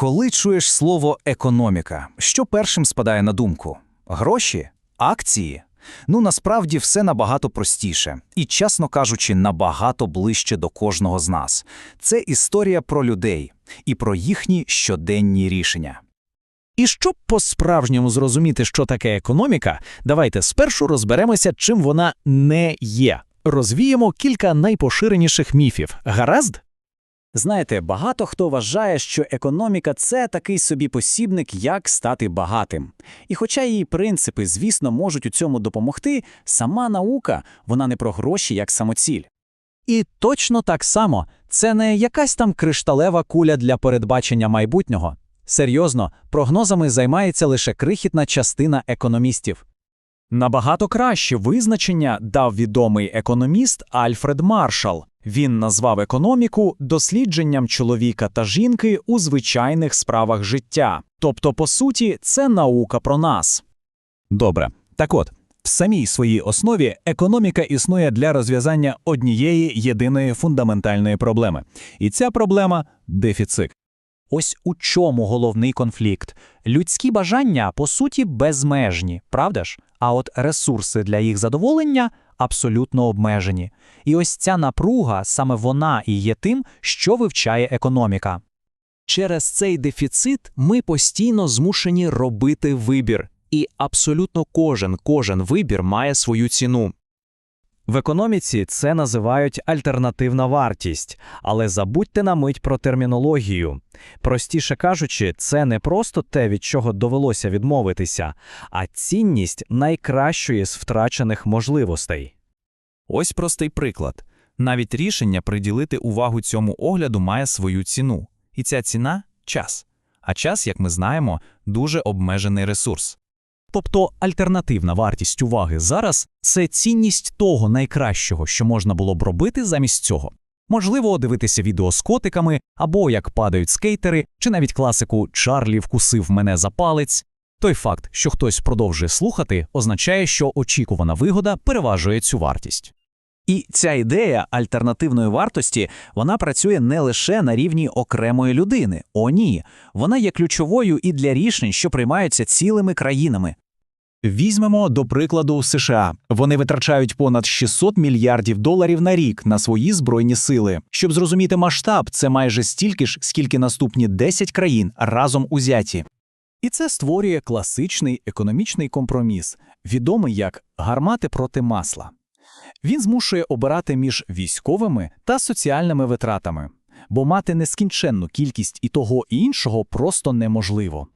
Коли чуєш слово економіка, що першим спадає на думку? Гроші? Акції? Ну насправді все набагато простіше і, чесно кажучи, набагато ближче до кожного з нас. Це історія про людей і про їхні щоденні рішення. І щоб по-справжньому зрозуміти, що таке економіка, давайте спершу розберемося, чим вона не є. Розвіємо кілька найпоширеніших міфів. Гаразд? Знаєте, багато хто вважає, що економіка це такий собі посібник, як стати багатим. І хоча її принципи, звісно, можуть у цьому допомогти, сама наука вона не про гроші як самоціль. І точно так само, це не якась там кришталева куля для передбачення майбутнього. Серйозно, прогнозами займається лише крихітна частина економістів. Набагато краще визначення дав відомий економіст Альфред Маршал. Він назвав економіку дослідженням чоловіка та жінки у звичайних справах життя. Тобто, по суті, це наука про нас. Добре. Так от, в самій своїй основі економіка існує для розв'язання однієї єдиної фундаментальної проблеми. І ця проблема дефіцит. Ось у чому головний конфлікт. Людські бажання, по суті, безмежні, правда ж? А от ресурси для їх задоволення абсолютно обмежені. І ось ця напруга, саме вона і є тим, що вивчає економіка. Через цей дефіцит ми постійно змушені робити вибір. І абсолютно кожен, кожен вибір має свою ціну. В економіці це називають альтернативна вартість, але забудьте на мить про термінологію. Простіше кажучи, це не просто те, від чого довелося відмовитися, а цінність найкращої з втрачених можливостей. Ось простий приклад. Навіть рішення приділити увагу цьому огляду має свою ціну. І ця ціна час. А час, як ми знаємо, дуже обмежений ресурс. Тобто альтернативна вартість уваги зараз це цінність того найкращого, що можна було б робити замість цього. Можливо, дивитися відео з котиками, або як падають скейтери, чи навіть класику Чарлі вкусив мене за палець. Той факт, що хтось продовжує слухати, означає, що очікувана вигода переважує цю вартість. І ця ідея альтернативної вартості вона працює не лише на рівні окремої людини. О, ні, вона є ключовою і для рішень, що приймаються цілими країнами. Візьмемо до прикладу США. Вони витрачають понад 600 мільярдів доларів на рік на свої збройні сили. Щоб зрозуміти масштаб, це майже стільки ж, скільки наступні 10 країн разом узяті. І це створює класичний економічний компроміс, відомий як гармати проти масла. Він змушує обирати між військовими та соціальними витратами, бо мати нескінченну кількість і того і іншого просто неможливо.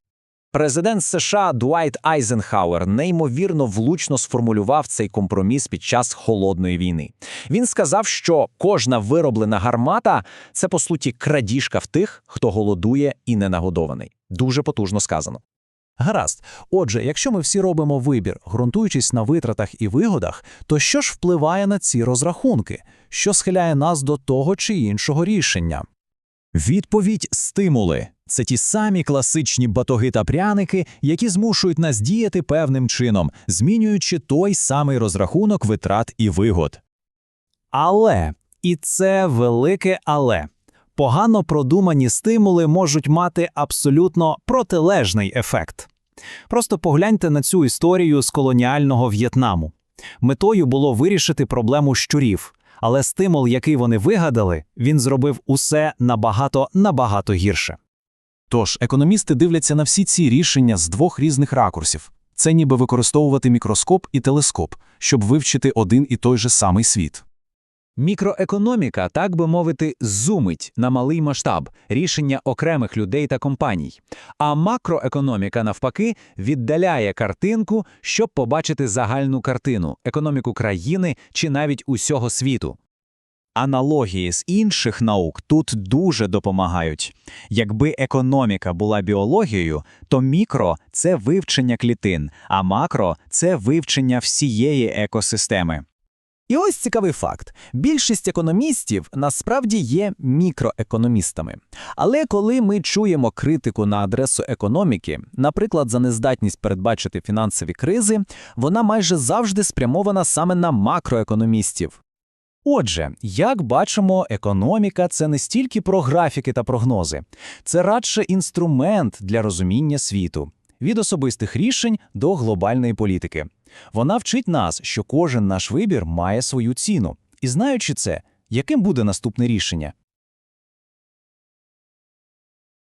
Президент США Дуайт Айзенхауер неймовірно влучно сформулював цей компроміс під час холодної війни. Він сказав, що кожна вироблена гармата це по суті крадіжка в тих, хто голодує і ненагодований. Дуже потужно сказано. Гаразд. Отже, якщо ми всі робимо вибір, ґрунтуючись на витратах і вигодах, то що ж впливає на ці розрахунки, що схиляє нас до того чи іншого рішення? Відповідь стимули це ті самі класичні батоги та пряники, які змушують нас діяти певним чином, змінюючи той самий розрахунок витрат і вигод. Але, і це велике але. Погано продумані стимули можуть мати абсолютно протилежний ефект. Просто погляньте на цю історію з колоніального В'єтнаму. Метою було вирішити проблему щурів, але стимул, який вони вигадали, він зробив усе набагато набагато гірше. Тож економісти дивляться на всі ці рішення з двох різних ракурсів. Це ніби використовувати мікроскоп і телескоп, щоб вивчити один і той же самий світ. Мікроекономіка, так би мовити, зумить на малий масштаб рішення окремих людей та компаній. А макроекономіка, навпаки, віддаляє картинку, щоб побачити загальну картину, економіку країни чи навіть усього світу. Аналогії з інших наук тут дуже допомагають. Якби економіка була біологією, то мікро це вивчення клітин, а макро це вивчення всієї екосистеми. І ось цікавий факт: більшість економістів насправді є мікроекономістами. Але коли ми чуємо критику на адресу економіки, наприклад, за нездатність передбачити фінансові кризи, вона майже завжди спрямована саме на макроекономістів. Отже, як бачимо, економіка це не стільки про графіки та прогнози, це радше інструмент для розуміння світу, від особистих рішень до глобальної політики. Вона вчить нас, що кожен наш вибір має свою ціну. І знаючи це, яким буде наступне рішення?